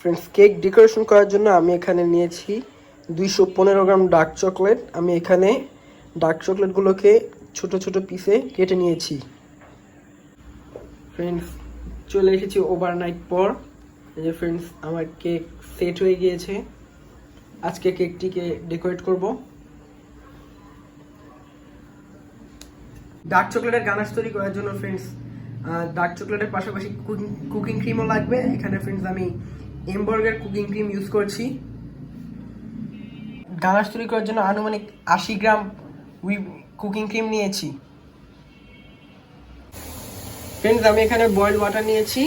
Friends cake decoration করার জন্য আমি এখানে নিয়েছি দুইশো পনেরো গ্রাম ডার্ক চকলেট আমি এখানে ডার্ক চকলেটগুলোকে ছোট ছোট পিসে কেটে নিয়েছি। ফ্রেন্ডস চলে এসেছি ওভারনাইট পর। এই যে ফ্রেন্ডস আমার কেক সেট হয়ে গিয়েছে। আজকে কেকটিকে ডেকোরেট করব। ডার্ক চকলেটের গানাশ তৈরি করার জন্য ফ্রেন্ডস ডার্ক চকলেটের পাশাপাশি কুকিং ক্রিমও লাগবে। এখানে ফ্রেন্ডস আমি এমবর্গের কুকিং ক্রিম ইউজ করছি। গানাশ তৈরি করার জন্য আনুমানিক আশি গ্রাম উই কুকিং ক্রিম নিয়েছি। ফ্রেন্ডস আমি এখানে বয়েল ওয়াটার নিয়েছি।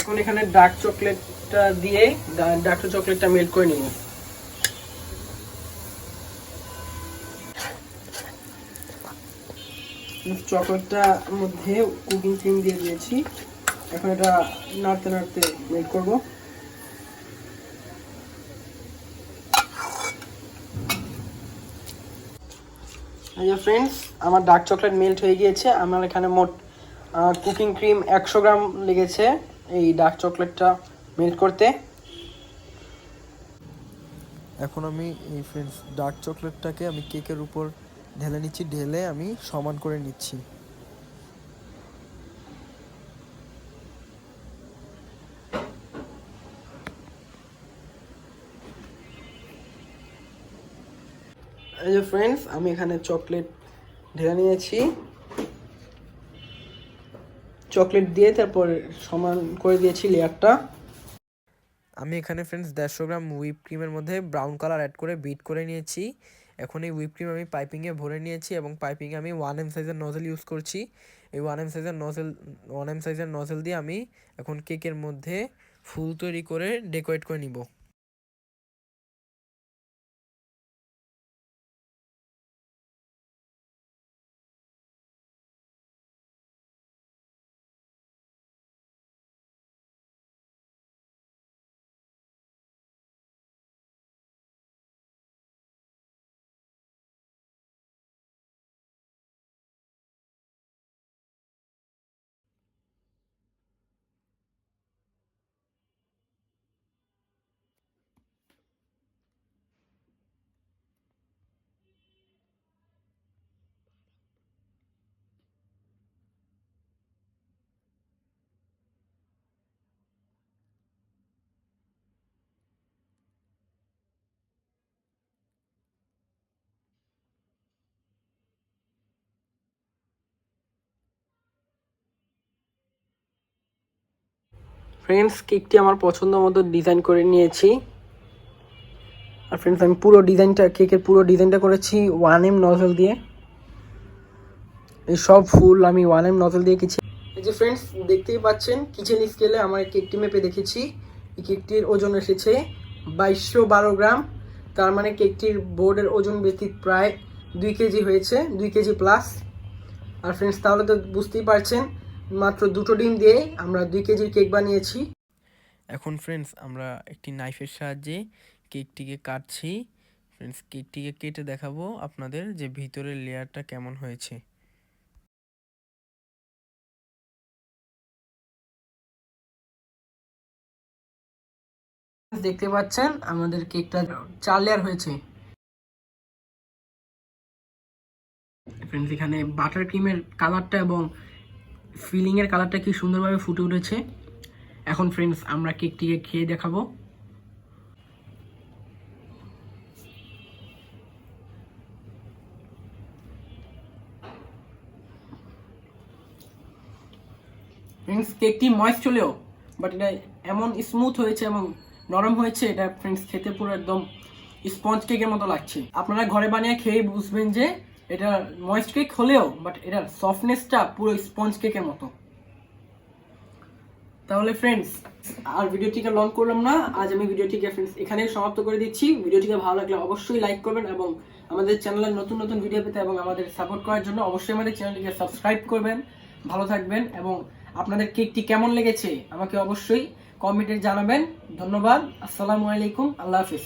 এখন এখানে ডার্ক চকলেটটা দিয়ে ডার্ক চকলেটটা মেল্ট করে নিব। চকলেটটা মধ্যে কুকিং ক্রিম দিয়ে দিয়েছি। এখন এটা নাড়তে নাড়তে মেল্ট করব। ফ্রেন্ডস আমার ডার্ক চকলেট মেল্ট হয়ে গিয়েছে। আমার এখানে মোট কুকিং ক্রিম একশো গ্রাম লেগেছে এই ডার্ক চকলেটটা মেল্ট করতে। এখন আমি এই ফ্রেন্ডস ডার্ক চকলেটটাকে আমি কেকের উপর ঢেলে নিচ্ছি, ঢেলে আমি সমান করে নিচ্ছি। যে ফ্রেন্ডস আমি এখানে চকলেট ঢেলে নিয়েছি। চকলেট দিয়ে তারপর সমান করে দিয়েছি লেয়ারটা। আমি এখানে ফ্রেন্ডস দেড়শো গ্রাম হুইপ ক্রিমের মধ্যে ব্রাউন কালার অ্যাড করে বিট করে নিয়েছি। এখন এই হুইপ ক্রিম আমি পাইপিংয়ে ভরে নিয়েছি এবং পাইপিংয়ে আমি ওয়ান এম সাইজের নজেল ইউজ করছি। এই ওয়ান এম সাইজের নজেল ওয়ান এম সাইজের নজেল দিয়ে আমি এখন কেকের মধ্যে ফুল তৈরি করে ডেকোরেট করে নিব। ফ্রেন্ডস কেকটি আমার পছন্দ মতো ডিজাইন করে নিয়েছি। আর ফ্রেন্ডস আমি পুরো ডিজাইনটা কেকের পুরো ডিজাইনটা করেছি ওয়ান এম নজল দিয়ে। এই সব ফুল আমি ওয়ান এম নজল দিয়ে কিছু এই যে ফ্রেন্ডস দেখতেই পাচ্ছেন কিচেন স্কেলে আমার কেকটি মেপে দেখেছি। এই কেকটির ওজন এসেছে বাইশশো বারো গ্রাম। তার মানে কেকটির বোর্ডের ওজন ব্যতীত প্রায় দুই কেজি হয়েছে, দুই কেজি প্লাস আর ফ্রেন্ডস তাহলে তো বুঝতেই পারছেন মাত্র দুটো ডিম দিয়ে আমরা দুই কেজির কেক বানিয়েছি। এখন ফ্রেন্ডস আমরা একটি নাইফের সাহায্যে কেকটিকে কাটছি। ফ্রেন্ডস কেকটিকে কেটে দেখাবো আপনাদের যে ভিতরের লেয়ারটা কেমন হয়েছে। দেখতে পাচ্ছেন আমাদের কেকটা চার লেয়ার হয়েছে। ফ্রেন্ডস এখানে বাটার ক্রিমের কালারটা এবং ফিলিং এর কালারটা কি সুন্দরভাবে ফুটে উঠেছে? এখন ফ্রেন্ডস আমরা কেকটিকে খেয়ে দেখাবো। ফ্রেন্ডস কেকটি ময়েস্ট হলেও বাট এটা এমন স্মুথ হয়েছে এবং নরম হয়েছে, এটা ফ্রেন্ডস খেতে পুরো একদম স্পঞ্জ কেকের মতো লাগছে। আপনারা ঘরে বানিয়ে খেয়ে বুঝবেন যে এটা ময়েস্ট কেক হলেও বাট এটার সফটনেসটা পুরো স্পঞ্জ কেকের মতো। তাহলে ফ্রেন্ডস আর ভিডিওটিকে লং করলাম না। আজ আমি ভিডিওটিকে ফ্রেন্ডস এখানেই সমাপ্ত করে দিচ্ছি। ভিডিওটিকে ভালো লাগলে অবশ্যই লাইক করবেন এবং আমাদের চ্যানেলের নতুন নতুন ভিডিও পেতে এবং আমাদের সাপোর্ট করার জন্য অবশ্যই আমাদের চ্যানেলটিকে সাবস্ক্রাইব করবেন। ভালো থাকবেন এবং আপনাদের কেকটি কেমন লেগেছে আমাকে অবশ্যই কমেন্টে জানাবেন। ধন্যবাদ। আসসালামু আলাইকুম। আল্লাহ হাফিজ।